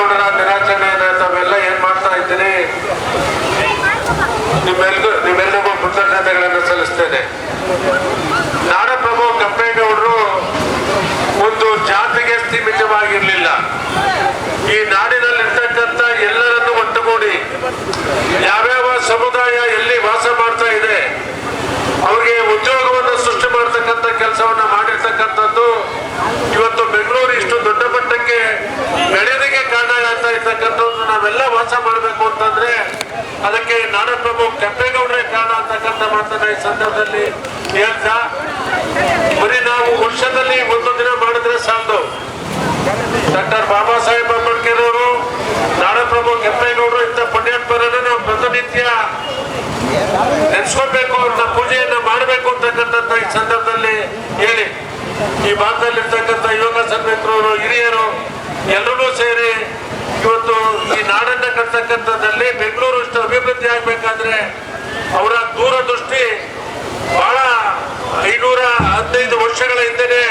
ಕೆಂಪೇಗೌಡರ ದಿನಾಚರಣೆಯನ್ನ ತಾವೆಲ್ಲ ಏನ್ ಮಾಡ್ತಾ ಇದ್ದೀನಿ ನಿಮ್ಮೆಲ್ಗೂ ನಿಮ್ಮೆಲ್ಲರಿಗೂ ಕೃತಜ್ಞತೆಗಳನ್ನು ಸಲ್ಲಿಸ್ತೇನೆ ನಾಡಪ್ರಭು ಕೆಂಪೇಗೌಡರು ಒಂದು ಜಾತಿಗೆ ಸೀಮಿತವಾಗಿರಲಿಲ್ಲ ಈ ನಾಡಿನಲ್ಲಿರ್ತಕ್ಕಂಥ ಎಲ್ಲರನ್ನು ಒಟ್ಟುಗೂಡಿ ಯಾವ್ಯಾವ ಸಮುದಾಯ ಎಲ್ಲಿ ವಾಸ ಮಾಡ್ತಾ ಇದೆ ಅವ್ರಿಗೆ ಉದ್ಯೋಗವನ್ನು ಸೃಷ್ಟಿ ಮಾಡ್ತಕ್ಕಂಥ ಕೆಲಸವನ್ನ ಮಾಡಿರ್ತಕ್ಕಂಥದ್ದು ಇವತ್ತು ಬೆಂಗಳೂರು ಇಷ್ಟು ದೊಡ್ಡ ಮಟ್ಟಕ್ಕೆ ಬೆಳೆಯೋದಕ್ಕೆ ಕಾರಣ ಆಗ್ತಾ ಇರ್ತಕ್ಕಂಥದ್ದು ನಾವೆಲ್ಲ ವಾಸ ಮಾಡಬೇಕು ಅಂತಂದ್ರೆ ಅದಕ್ಕೆ ನಾಡಪ್ರಭು ಕೆಂಪೇಗೌಡರೇ ಕಾರಣ ಅಂತಕ್ಕಂಥ ಮಾತನ್ನ ಈ ಸಂದರ್ಭದಲ್ಲಿ ಹೇಳ್ತಾ ಬರೀ ನಾವು ವರ್ಷದಲ್ಲಿ ಒಂದು ದಿನ ಮಾಡಿದ್ರೆ ಸಾಲದು ಡಾಕ್ಟರ್ ಬಾಬಾ ಸಾಹೇಬ್ ಅಂಬೇಡ್ಕರ್ ಅವರು ನಾಡಪ್ರಭು ಕೆಂಪೇಗೌಡರು ಇಂಥ ಪುಣ್ಯಾತ್ಮರನ್ನು ನಾವು ಪ್ರತಿನಿತ್ಯ ನೆನೆಸ್ಕೊಬೇಕು ಅವ್ರನ್ನ ಪೂಜೆಯನ್ನ ಮಾಡಬೇಕು ಅಂತಕ್ಕಂಥದ್ದು ಈ ಸಂದರ್ಭದಲ್ಲಿ ಹೇಳಿ ಈ ಭಾಗದಲ್ಲಿರ್ತಕ್ಕಂಥ ಯುವಕ ಸಂಘಟಕರು ಹಿರಿಯರು ಎಲ್ಲರೂ ಸೇರಿ ಇವತ್ತು ಈ ನಾಡನ್ನ ಕಟ್ತಕ್ಕಂಥದ್ದಲ್ಲಿ ಬೆಂಗಳೂರು ಇಷ್ಟು ಅಭಿವೃದ್ಧಿ ಆಗ್ಬೇಕಾದ್ರೆ ಅವರ ದೂರದೃಷ್ಟಿ ಬಹಳ ಐನೂರ ಹದಿನೈದು ವರ್ಷಗಳ ಹಿಂದೆನೆ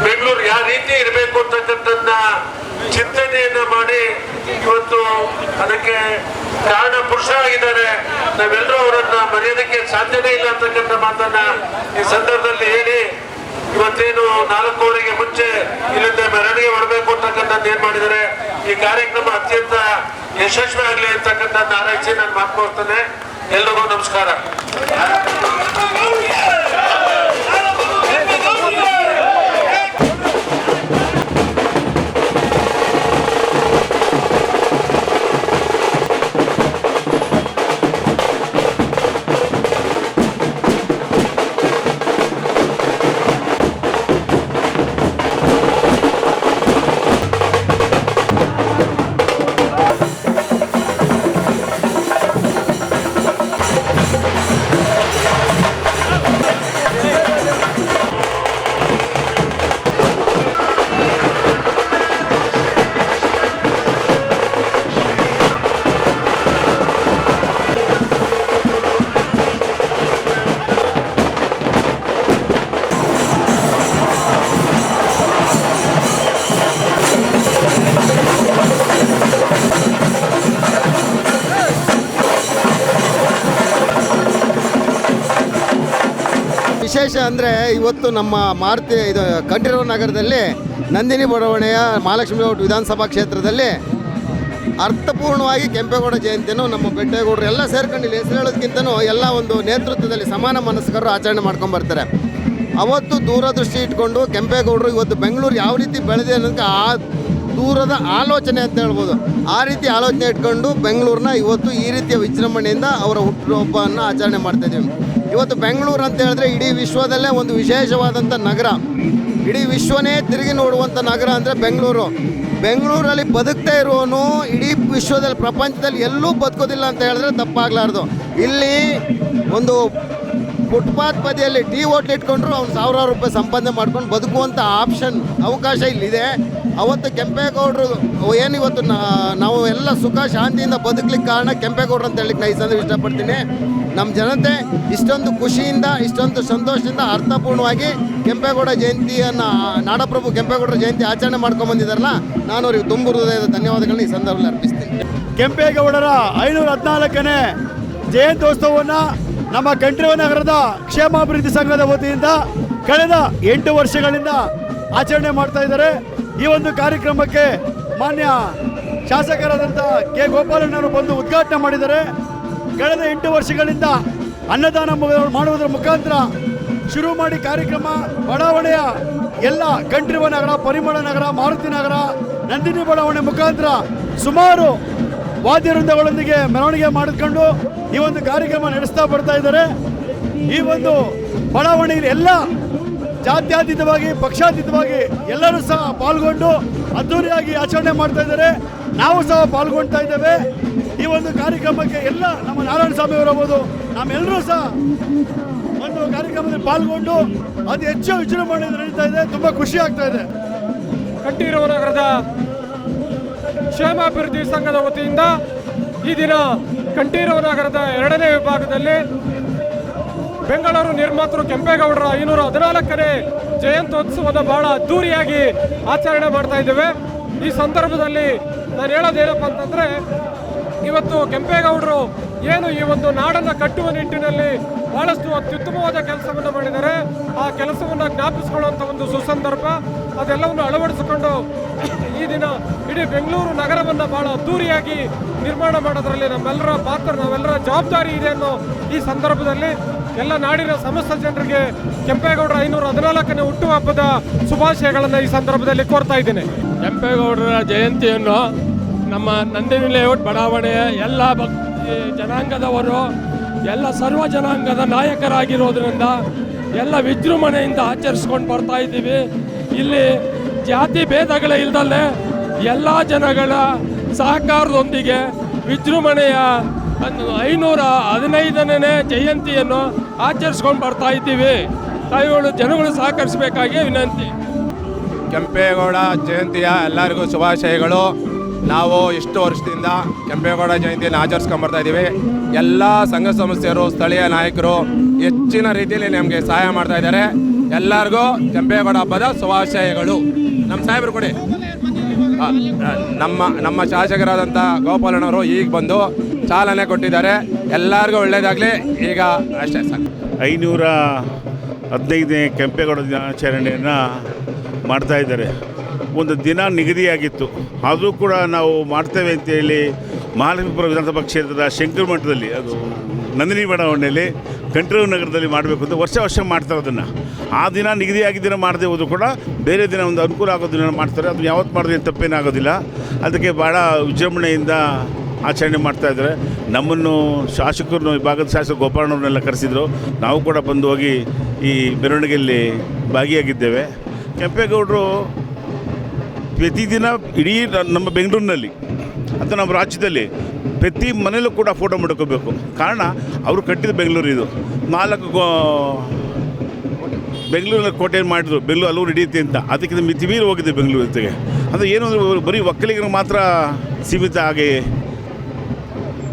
ಬೆಂಗಳೂರು ಯಾವ ರೀತಿ ಇರಬೇಕು ಅಂತಕ್ಕಂಥದ್ದನ್ನ ಚಿಂತನೆಯನ್ನ ಮಾಡಿ ಇವತ್ತು ಅದಕ್ಕೆ ಕಾರಣ ಪುರುಷರಾಗಿದ್ದಾರೆ ನಾವೆಲ್ಲರೂ ಅವರನ್ನ ಮರೆಯೋದಕ್ಕೆ ಸಾಧ್ಯನೇ ಇಲ್ಲ ಅಂತಕ್ಕಂಥ ಮಾತನ್ನ ಈ ಸಂದರ್ಭದಲ್ಲಿ ಹೇಳಿ, ಇವತ್ತೇನು ನಾಲ್ಕೂವರೆಗೆ ಮುಂಚೆ ಇಲ್ಲಿಂದ ಮೆರವಣಿಗೆ ಮಾಡಬೇಕು ಅಂತಕ್ಕಂಥದ್ದು ಏನ್ ಮಾಡಿದ್ದಾರೆ, ಈ ಕಾರ್ಯಕ್ರಮ ಅತ್ಯಂತ ಯಶಸ್ವಿ ಆಗಲಿ ಅಂತಕ್ಕಂಥದ್ದು ಆರೈಸಿ ನಾನು ಮಾತನಾಡ್ತೇನೆ ಎಲ್ರಿಗೂ ನಮಸ್ಕಾರ. ವಿಶೇಷ ಅಂದರೆ ಇವತ್ತು ನಮ್ಮ ಮಾರುತಿ, ಇದು ಕಂಠೀರವ ನಗರದಲ್ಲಿ ನಂದಿನಿ ಬಡಾವಣೆಯ ಮಹಾಲಕ್ಷ್ಮಿ ಲೇಔಟ್ ವಿಧಾನಸಭಾ ಕ್ಷೇತ್ರದಲ್ಲಿ ಅರ್ಥಪೂರ್ಣವಾಗಿ ಕೆಂಪೇಗೌಡ ಜಯಂತಿಯನ್ನು ನಮ್ಮ ಬೆಟ್ಟೇಗೌಡರು ಎಲ್ಲ ಸೇರ್ಕೊಂಡು ಇಲ್ಲಿ ಹೆಸರು ಹೇಳೋದಕ್ಕಿಂತನೂ ಎಲ್ಲ ಒಂದು ನೇತೃತ್ವದಲ್ಲಿ ಸಮಾನ ಮನಸ್ಕರು ಆಚರಣೆ ಮಾಡ್ಕೊಂಡು ಬರ್ತಾರೆ. ಅವತ್ತು ದೂರದೃಷ್ಟಿ ಇಟ್ಕೊಂಡು ಕೆಂಪೇಗೌಡರು ಇವತ್ತು ಬೆಂಗಳೂರು ಯಾವ ರೀತಿ ಬೆಳೆದಿದೆ ಅನ್ನೋದಕ್ಕೆ ಆ ದೂರದ ಆಲೋಚನೆ ಅಂತ ಹೇಳ್ಬೋದು. ಆ ರೀತಿ ಆಲೋಚನೆ ಇಟ್ಕೊಂಡು ಬೆಂಗಳೂರನ್ನ ಇವತ್ತು ಈ ರೀತಿಯ ವಿಜೃಂಭಣೆಯಿಂದ ಅವರ ಹುಟ್ಟುಹಬ್ಬವನ್ನು ಆಚರಣೆ ಮಾಡ್ತಾ ಇದ್ದೀವಿ. ಇವತ್ತು ಬೆಂಗಳೂರು ಅಂತ ಹೇಳಿದ್ರೆ ಇಡೀ ವಿಶ್ವದಲ್ಲೇ ಒಂದು ವಿಶೇಷವಾದಂಥ ನಗರ. ಇಡೀ ವಿಶ್ವನೇ ತಿರುಗಿ ನೋಡುವಂಥ ನಗರ ಅಂದರೆ ಬೆಂಗಳೂರು. ಬೆಂಗಳೂರಲ್ಲಿ ಬದುಕ್ತಾ ಇರೋನು ಇಡೀ ವಿಶ್ವದಲ್ಲಿ ಪ್ರಪಂಚದಲ್ಲಿ ಎಲ್ಲೂ ಬದುಕೋದಿಲ್ಲ ಅಂತ ಹೇಳಿದ್ರೆ ತಪ್ಪಾಗಲಾರ್ದು. ಇಲ್ಲಿ ಒಂದು ಫುಟ್ಪಾತ್ ಬದಿಯಲ್ಲಿ ಟೀ ಹೋಟ್ಲ್ ಇಟ್ಕೊಂಡ್ರು ಅವ್ನು ಸಾವಿರಾರು ರೂಪಾಯಿ ಸಂಪಾದನೆ ಮಾಡ್ಕೊಂಡು ಬದುಕುವಂಥ ಆಪ್ಷನ್ ಅವಕಾಶ ಇಲ್ಲಿದೆ. ಅವತ್ತು ಕೆಂಪೇಗೌಡರು, ಏನು ಇವತ್ತು ನಾವು ಎಲ್ಲ ಸುಖ ಶಾಂತಿಯಿಂದ ಬದುಕಲಿಕ್ಕೆ ಕಾರಣ ಕೆಂಪೇಗೌಡರು ಅಂತ ಹೇಳಿಕ್ಕೆ ನಾನು ಈ ಇಷ್ಟಪಡ್ತೀನಿ. ನಮ್ಮ ಜನತೆ ಇಷ್ಟೊಂದು ಖುಷಿಯಿಂದ, ಇಷ್ಟೊಂದು ಸಂತೋಷದಿಂದ, ಅರ್ಥಪೂರ್ಣವಾಗಿ ಕೆಂಪೇಗೌಡ ಜಯಂತಿಯನ್ನು, ನಾಡಪ್ರಭು ಕೆಂಪೇಗೌಡರ ಜಯಂತಿ ಆಚರಣೆ ಮಾಡ್ಕೊಂಡು ಬಂದಿದ್ದಾರಲ್ಲ, ನಾನು ಅವ್ರಿಗೆ ತುಂಬು ಹೃದಯದ ಧನ್ಯವಾದಗಳನ್ನ ಈ ಸಂದರ್ಭದಲ್ಲಿ ಅರ್ಪಿಸ್ತೀನಿ. ಕೆಂಪೇಗೌಡರ ಐನೂರ ಹದಿನಾಲ್ಕನೇ ಜಯಂತ್ಯೋತ್ಸವವನ್ನು ನಮ್ಮ ಕಂಠೀರವ ನಗರದ ಕ್ಷೇಮಾಭಿವೃದ್ಧಿ ಸಂಘದ ವತಿಯಿಂದ ಕಳೆದ ಎಂಟು ವರ್ಷಗಳಿಂದ ಆಚರಣೆ ಮಾಡ್ತಾ ಇದ್ದಾರೆ. ಈ ಒಂದು ಕಾರ್ಯಕ್ರಮಕ್ಕೆ ಮಾನ್ಯ ಶಾಸಕರಾದಂಥ ಕೆ ಗೋಪಾಲಣ್ಣವರು ಬಂದು ಉದ್ಘಾಟನೆ ಮಾಡಿದ್ದಾರೆ. ಕಳೆದ ಎಂಟು ವರ್ಷಗಳಿಂದ ಅನ್ನದಾನ ಮಾಡುವುದರ ಮುಖಾಂತರ ಶುರು ಮಾಡಿ ಕಾರ್ಯಕ್ರಮ, ಬಡಾವಣೆಯ ಎಲ್ಲ ಕಂಠೀರವ ನಗರ, ಪರಿಮಳ ನಗರ, ಮಾರುತಿ ನಗರ, ನಂದಿನಿ ಬಡಾವಣೆ ಮುಖಾಂತರ ಸುಮಾರು ವಾದ್ಯ ವೃಂದಗಳೊಂದಿಗೆ ಮೆರವಣಿಗೆ ಮಾಡಿಕೊಂಡು ಈ ಒಂದು ಕಾರ್ಯಕ್ರಮ ನಡೆಸ್ತಾ ಬರ್ತಾ ಇದ್ದಾರೆ. ಈ ಒಂದು ಬಡಾವಣೆಯಲ್ಲಿ ಎಲ್ಲ ಜಾತ್ಯಾತೀತವಾಗಿ, ಪಕ್ಷಾತೀತವಾಗಿ ಎಲ್ಲರೂ ಸಹ ಪಾಲ್ಗೊಂಡು ಅದ್ದೂರಿಯಾಗಿ ಆಚರಣೆ ಮಾಡ್ತಾ ಇದ್ದಾರೆ. ನಾವು ಸಹ ಪಾಲ್ಗೊಳ್ತಾ ಇದ್ದೇವೆ. ಈ ಒಂದು ಕಾರ್ಯಕ್ರಮಕ್ಕೆ ಎಲ್ಲ ನಮ್ಮ ನಾರಾಯಣ ಸ್ವಾಮಿ ಅವರಬಹುದು ನಾವೆಲ್ಲರೂ ಸಹ ಒಂದು ಕಾರ್ಯಕ್ರಮದಲ್ಲಿ ಪಾಲ್ಗೊಂಡು ಅತಿ ಹೆಚ್ಚು ವಿಜೃಂಭಣೆಯಿಂದ ನಡೀತಾ ಇದೆ. ತುಂಬಾ ಖುಷಿ ಆಗ್ತಾ ಇದೆ. ಕಂಠೀರವ ನಗರದ ಕ್ಷೇಮಾಭಿವೃದ್ಧಿ ಸಂಘದ ವತಿಯಿಂದ ಈ ದಿನ ಕಂಠೀರವ ನಗರದ ಎರಡನೇ ವಿಭಾಗದಲ್ಲಿ ಬೆಂಗಳೂರು ನಿರ್ಮಾತೃ ಕೆಂಪೇಗೌಡರ ಐನೂರ ಹದಿನಾಲ್ಕನೇ ಜಯಂತ್ಯೋತ್ಸವದ ಬಹಳ ಅದ್ದೂರಿಯಾಗಿ ಆಚರಣೆ ಮಾಡ್ತಾ ಇದ್ದೇವೆ. ಈ ಸಂದರ್ಭದಲ್ಲಿ ನಾನು ಹೇಳೋದೇನಪ್ಪ ಅಂತಂದ್ರೆ, ಇವತ್ತು ಕೆಂಪೇಗೌಡರು ಏನು ಈ ಒಂದು ನಾಡನ್ನು ಕಟ್ಟುವ ನಿಟ್ಟಿನಲ್ಲಿ ಬಹಳಷ್ಟು ಅತ್ಯುತ್ತಮವಾದ ಕೆಲಸವನ್ನು ಮಾಡಿದ್ದಾರೆ. ಆ ಕೆಲಸವನ್ನು ಜ್ಞಾಪಿಸಿಕೊಳ್ಳುವಂಥ ಒಂದು ಸುಸಂದರ್ಭ, ಅದೆಲ್ಲವನ್ನು ಅಳವಡಿಸಿಕೊಂಡು ಈ ದಿನ ಇಡೀ ಬೆಂಗಳೂರು ನಗರವನ್ನು ಬಹಳ ಅದ್ದೂರಿಯಾಗಿ ನಿರ್ಮಾಣ ಮಾಡೋದರಲ್ಲಿ ನಮ್ಮೆಲ್ಲರ ಪಾತ್ರ, ನಾವೆಲ್ಲರ ಜವಾಬ್ದಾರಿ ಇದೆ ಅನ್ನೋ ಈ ಸಂದರ್ಭದಲ್ಲಿ ಎಲ್ಲ ನಾಡಿನ ಸಮಸ್ತ ಜನರಿಗೆ ಕೆಂಪೇಗೌಡರ ಐನೂರ ಹದಿನಾಲ್ಕನೇ ಹುಟ್ಟುಹಬ್ಬದ ಶುಭಾಶಯಗಳನ್ನು ಈ ಸಂದರ್ಭದಲ್ಲಿ ಕೋರ್ತಾ ಇದ್ದೇನೆ. ಕೆಂಪೇಗೌಡರ ಜಯಂತಿಯನ್ನು ನಮ್ಮ ನಂದಿನಿ ಲೇಔಟ್ ಬಡಾವಣೆಯ ಎಲ್ಲ ಭಕ್ ಜನಾಂಗದವರು, ಎಲ್ಲ ಸರ್ವ ಜನಾಂಗದ ನಾಯಕರಾಗಿರೋದ್ರಿಂದ ಎಲ್ಲ ವಿಜೃಂಭಣೆಯಿಂದ ಆಚರಿಸ್ಕೊಂಡು ಬರ್ತಾ ಇದ್ದೀವಿ. ಇಲ್ಲಿ ಜಾತಿ ಭೇದಗಳ ಇಲ್ದಲ್ಲೇ ಎಲ್ಲ ಜನಗಳ ಸಹಕಾರದೊಂದಿಗೆ ವಿಜೃಂಭಣೆಯ ಐನೂರ ಹದಿನೈದನೇ ಜಯಂತಿಯನ್ನು ಆಚರಿಸ್ಕೊಂಡು ಬರ್ತಾ ಇದ್ದೀವಿ. ತಾಯಿಗಳು ಜನಗಳು ಸಹಕರಿಸಬೇಕಾಗಿ ವಿನಂತಿ. ಕೆಂಪೇಗೌಡ ಜಯಂತಿಯ ಎಲ್ಲರಿಗೂ ಶುಭಾಶಯಗಳು. ನಾವು ಎಷ್ಟು ವರ್ಷದಿಂದ ಕೆಂಪೇಗೌಡ ಜಯಂತಿಯನ್ನು ಆಚರಿಸ್ಕೊಂಬರ್ತಾ ಇದ್ದೀವಿ. ಎಲ್ಲ ಸಂಘ ಸಂಸ್ಥೆಯರು ಸ್ಥಳೀಯ ನಾಯಕರು ಹೆಚ್ಚಿನ ರೀತಿಯಲ್ಲಿ ನಮಗೆ ಸಹಾಯ ಮಾಡ್ತಾ ಇದ್ದಾರೆ. ಎಲ್ಲರಿಗೂ ಕೆಂಪೇಗೌಡ ಹಬ್ಬದ ಶುಭಾಶಯಗಳು. ನಮ್ಮ ಸಾಹೇಬರು ಕೊಡಿ. ನಮ್ಮ ನಮ್ಮ ಶಾಸಕರಾದಂಥ ಗೋಪಾಲನವರು ಈಗ ಬಂದು ಚಾಲನೆ ಕೊಟ್ಟಿದ್ದಾರೆ. ಎಲ್ಲರಿಗೂ ಒಳ್ಳೆಯದಾಗಲಿ ಈಗ ಅಷ್ಟೇ ಸಾಕು. ಐನೂರ ಹದಿನೈದನೇ ಕೆಂಪೇಗೌಡ ದಿನಾಚರಣೆಯನ್ನು ಮಾಡ್ತಾ ಇದ್ದಾರೆ. ಒಂದು ದಿನ ನಿಗದಿಯಾಗಿತ್ತು. ಅದು ಕೂಡ ನಾವು ಮಾಡ್ತೇವೆ ಅಂತೇಳಿ ಮಹಾಲಕ್ಷ್ಮೀಪುರ ವಿಧಾನಸಭಾ ಕ್ಷೇತ್ರದ ಶಂಕರ ಮಠದಲ್ಲಿ, ಅದು ನಂದಿನಿ ಬಡಾವಣೆಯಲ್ಲಿ, ಕಂಟ್ರೋಲ್ ನಗರದಲ್ಲಿ ಮಾಡಬೇಕು ಅಂತ ವರ್ಷ ವರ್ಷ ಮಾಡ್ತಾರೆ ಅದನ್ನು. ಆ ದಿನ ನಿಗದಿಯಾಗಿ ದಿನ ಮಾಡದೆ ಹೋದ್ರು ಕೂಡ ಬೇರೆ ದಿನ ಒಂದು ಅನುಕೂಲ ಆಗೋ ದಿನ ಮಾಡ್ತಾರೆ. ಅದು ಯಾವತ್ತು ಮಾಡಿದ್ರೆ ತಪ್ಪೇನಾಗೋದಿಲ್ಲ ಅದಕ್ಕೆ ಭಾಳ ವಿಜೃಂಭಣೆಯಿಂದ ಆಚರಣೆ ಮಾಡ್ತಾ ಇದ್ದಾರೆ. ನಮ್ಮನ್ನು ಶಾಸಕರನ್ನು, ಈ ಭಾಗದ ಶಾಸಕ ಗೋಪಾಲನವ್ರನ್ನೆಲ್ಲ ಕರೆಸಿದ್ರು. ನಾವು ಕೂಡ ಬಂದು ಹೋಗಿ ಈ ಮೆರವಣಿಗೆಯಲ್ಲಿ ಭಾಗಿಯಾಗಿದ್ದೇವೆ. ಕೆಂಪೇಗೌಡರು ಪ್ರತಿದಿನ ಇಡೀ ನಮ್ಮ ಬೆಂಗಳೂರಿನಲ್ಲಿ ಅಥವಾ ನಮ್ಮ ರಾಜ್ಯದಲ್ಲಿ ಪ್ರತಿ ಮನೇಲೂ ಕೂಡ ಫೋಟೋ ಮಾಡ್ಕೋಬೇಕು. ಕಾರಣ ಅವರು ಕಟ್ಟಿದ ಬೆಂಗಳೂರು ಇದು. ನಾಲ್ಕು ಬೆಂಗಳೂರಿನ ಕೋಟೆ ಮಾಡಿದ್ರು? ಬೆಂಗಳೂರು ಅಲ್ಲೂ ನಡೆಯುತ್ತೆ ಅಂತ. ಅದಕ್ಕಿಂತ ಮಿತಿ ಮೀರಿ ಹೋಗಿದೆ ಬೆಂಗಳೂರು ಜೊತೆಗೆ. ಅಂದರೆ ಏನು ಅಂದರೆ ಬರೀ ಒಕ್ಕಲಿಗರು ಮಾತ್ರ ಸೀಮಿತ ಆಗಿ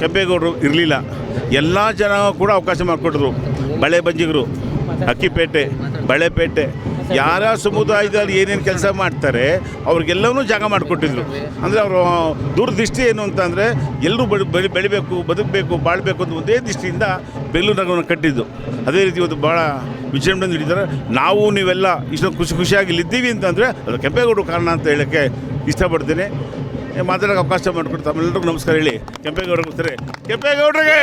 ಕೆಂಪೇಗೌಡರು ಇರಲಿಲ್ಲ. ಎಲ್ಲ ಜನ ಕೂಡ ಅವಕಾಶ ಮಾಡಿಕೊಟ್ರು. ಬಳೆ ಬಂಜಿಗರು ಅಕ್ಕಿಪೇಟೆ ಬಳೆಪೇಟೆ ಯಾರ ಸಮುದಾಯದಲ್ಲಿ ಏನೇನು ಕೆಲಸ ಮಾಡ್ತಾರೆ ಅವ್ರಿಗೆಲ್ಲವೂ ಜಾಗ ಮಾಡಿಕೊಟ್ಟಿದ್ರು. ಅಂದರೆ ಅವರು ದೂರದೃಷ್ಟಿ ಏನು ಅಂತಂದರೆ ಎಲ್ಲರೂ ಬೆಳೆ ಬೆಳಿ ಬೆಳಿಬೇಕು ಬದುಕಬೇಕು ಬಾಳಬೇಕು ಅಂತ ಒಂದೇ ದೃಷ್ಟಿಯಿಂದ ಬೆಂಗಳೂರು ನಗರವನ್ನು ಕಟ್ಟಿದ್ದು. ಅದೇ ರೀತಿ ಇವತ್ತು ಭಾಳ ವಿಜೃಂಭಣೆ ನೀಡಿದ್ದಾರೆ ನಾವು ನೀವೆಲ್ಲ ಇಷ್ಟೊಂದು ಖುಷಿ ಖುಷಿಯಾಗಿ ಇಲ್ಲಿದ್ದೀವಿ ಅಂತಂದರೆ ಅದು ಕೆಂಪೇಗೌಡರು ಕಾರಣ ಅಂತ ಹೇಳೋಕ್ಕೆ ಇಷ್ಟಪಡ್ತೀನಿ. ಮಾತಾಡೋಕೆ ಅವಕಾಶ ಮಾಡಿಕೊಟ್ಟು ತಮ್ಮೆಲ್ಲರಿಗೂ ನಮಸ್ಕಾರ ಹೇಳಿ. ಕೆಂಪೇಗೌಡರಿಗೆ! ಸರಿ ಕೆಂಪೇಗೌಡರಿಗೆ